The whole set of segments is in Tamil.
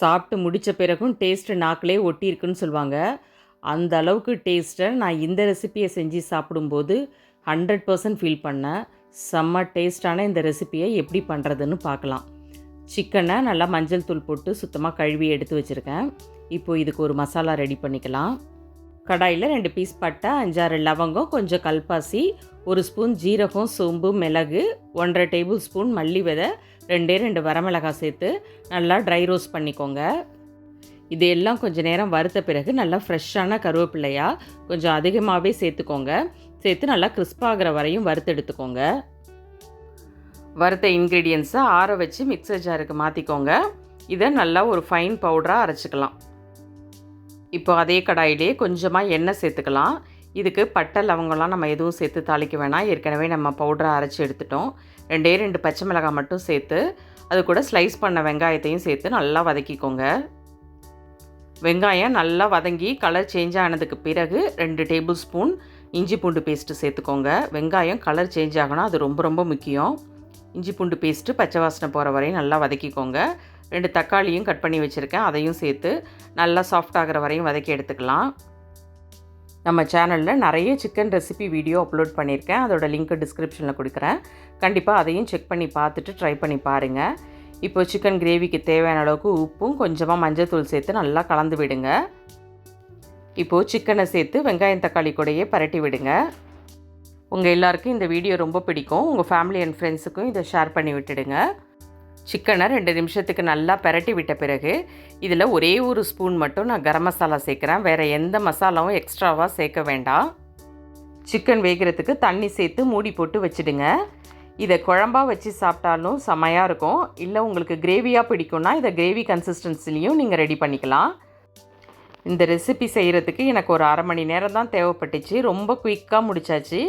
சாப்பிட்டு முடித்த பிறகும் டேஸ்ட்டு நாக்கிலே ஒட்டியிருக்குன்னு சொல்லுவாங்க. அந்த அளவுக்கு டேஸ்ட்டை நான் இந்த ரெசிப்பியை செஞ்சு சாப்பிடும்போது ஹண்ட்ரட் பர்சன்ட் ஃபீல் பண்ணேன். செம்ம டேஸ்டான இந்த ரெசிப்பியை எப்படி பண்ணுறதுன்னு பார்க்கலாம். சிக்கனை நல்லா மஞ்சள் தூள் போட்டு சுத்தமாக கழுவி எடுத்து வச்சுருக்கேன். இப்போது இதுக்கு ஒரு மசாலா ரெடி பண்ணிக்கலாம். கடாயில் ரெண்டு பீஸ் பட்டை அஞ்சாறு லவங்கம் கொஞ்சம் கல்பாசி ஒரு ஸ்பூன் ஜீரகம் சோம்பு மிளகு ஒன்றரை டேபிள் ஸ்பூன் மல்லி விதை ரெண்டே ரெண்டு வரமிளகாய் சேர்த்து நல்லா ட்ரை ரோஸ்ட் பண்ணிக்கோங்க. இது எல்லாம் கொஞ்சம் நேரம் வறுத்த பிறகு நல்லா ஃப்ரெஷ்ஷான கருவேப்பிள்ளையாக கொஞ்சம் அதிகமாகவே சேர்த்துக்கோங்க. சேர்த்து நல்லா கிறிஸ்பாகிற வரையும் வறுத்து எடுத்துக்கோங்க. வறுத்த இன்க்ரீடியன்ஸை ஆற வச்சு மிக்சர் ஜாருக்கு மாற்றிக்கோங்க இதை நல்லா ஒரு ஃபைன் பவுடராக அரைச்சிக்கலாம். இப்போ அதே கடாயிலே கொஞ்சமாக எண்ணெய் சேர்த்துக்கலாம். இதுக்கு பட்டை லவங்கம்லாம் நம்ம எதுவும் சேர்த்து தாளிக்க வேணாம். ஏற்கனவே நம்ம பவுடரை அரைச்சி எடுத்துட்டோம். ரெண்டே ரெண்டு பச்சை மிளகாய் மட்டும் சேர்த்து அது கூட ஸ்லைஸ் பண்ண வெங்காயத்தையும் சேர்த்து நல்லா வதக்கிக்கோங்க. வெங்காயம் நல்லா வதங்கி கலர் சேஞ்ச் ஆனதுக்கு பிறகு ரெண்டு டேபிள் ஸ்பூன் இஞ்சி பூண்டு பேஸ்ட்டு சேர்த்துக்கோங்க. வெங்காயம் கலர் சேஞ்ச் ஆகணும் அது ரொம்ப ரொம்ப முக்கியம். இஞ்சி பூண்டு பேஸ்ட்டு பச்சை வாசனை போகிற வரையும் நல்லா வதக்கிக்கோங்க. ரெண்டு தக்காளியும் கட் பண்ணி வச்சுருக்கேன் அதையும் சேர்த்து நல்லா சாஃப்ட் ஆகிற வரையும் வதக்கி எடுத்துக்கலாம். நம்ம சேனலில் நிறைய சிக்கன் ரெசிபி வீடியோ அப்லோட் பண்ணியிருக்கேன். அதோட லிங்க் டிஸ்கிரிப்ஷனில் கொடுக்குறேன். கண்டிப்பாக அதையும் செக் பண்ணி பார்த்துட்டு ட்ரை பண்ணி பாருங்கள் இப்போ சிக்கன் கிரேவிக்கு தேவையான அளவுக்கு உப்பும் கொஞ்சமாக மஞ்சள்தூள் சேர்த்து நல்லா கலந்து விடுங்க. இப்போது சிக்கனை சேர்த்து வெங்காயம் தக்காளி கூடையே பரட்டி விடுங்க. உங்கள் எல்லாருக்கும் இந்த வீடியோ ரொம்ப பிடிக்கும். உங்கள் ஃபேமிலி அண்ட் ஃப்ரெண்ட்ஸுக்கும் இதை ஷேர் பண்ணி விட்டுடுங்க. சிக்கனை ரெண்டு நிமிஷத்துக்கு நல்லா பெரட்டி விட்ட பிறகு இதில் ஒரே ஒரு ஸ்பூன் மட்டும் நான் கரம் மசாலா சேர்க்குறேன். வேறு எந்த மசாலாவும் எக்ஸ்ட்ராவாக சேர்க்க வேண்டாம். சிக்கன் வேகிறதுக்கு தண்ணி சேர்த்து மூடி போட்டு வச்சுடுங்க. இதை குழம்பாக வச்சு சாப்பிட்டாலும் செமையாக இருக்கும். இல்லை உங்களுக்கு கிரேவியாக பிடிக்கும்னா இதை கிரேவி கன்சிஸ்டன்சிலையும் நீங்கள் ரெடி பண்ணிக்கலாம். இந்த ரெசிபி செய்கிறதுக்கு எனக்கு ஒரு அரை மணி நேரம் தான் தேவைப்பட்டுச்சு. ரொம்ப குயிக்காக முடிச்சாச்சு.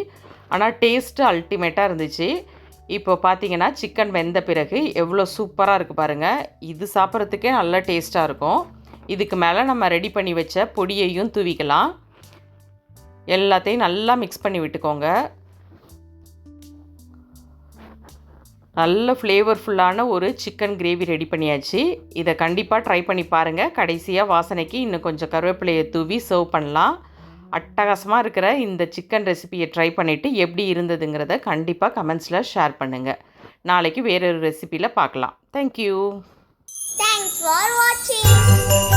ஆனால் டேஸ்ட்டு அல்டிமேட்டாக இருந்துச்சு. இப்போ பார்த்தீங்கன்னா சிக்கன் வெந்த பிறகு எவ்வளோ சூப்பராக இருக்குது பாருங்கள் இது சாப்பிட்றதுக்கே நல்ல டேஸ்ட்டாக இருக்கும். இதுக்கு மேலே நம்ம ரெடி பண்ணி வச்ச பொடியையும் தூவிக்கலாம். எல்லாத்தையும் நல்லா மிக்ஸ் பண்ணி விட்டுக்கோங்க. நல்ல ஃப்ளேவர்ஃபுல்லான ஒரு சிக்கன் கிரேவி ரெடி பண்ணியாச்சு. இதை கண்டிப்பாக ட்ரை பண்ணி பாருங்கள் கடைசியாக வாசனைக்கு இன்னும் கொஞ்சம் கருவேப்பிலையை தூவி சர்வ் பண்ணலாம். அட்டகாசமாக இருக்கிற இந்த சிக்கன் ரெசிபியை ட்ரை பண்ணிவிட்டு எப்படி இருந்ததுங்கிறத கண்டிப்பாக கமெண்ட்ஸில் ஷேர் பண்ணுங்கள் நாளைக்கு வேறொரு ரெசிபியில் பார்க்கலாம். தேங்க்யூ தேங்க்ஸ் ஃபார் வாட்சிங்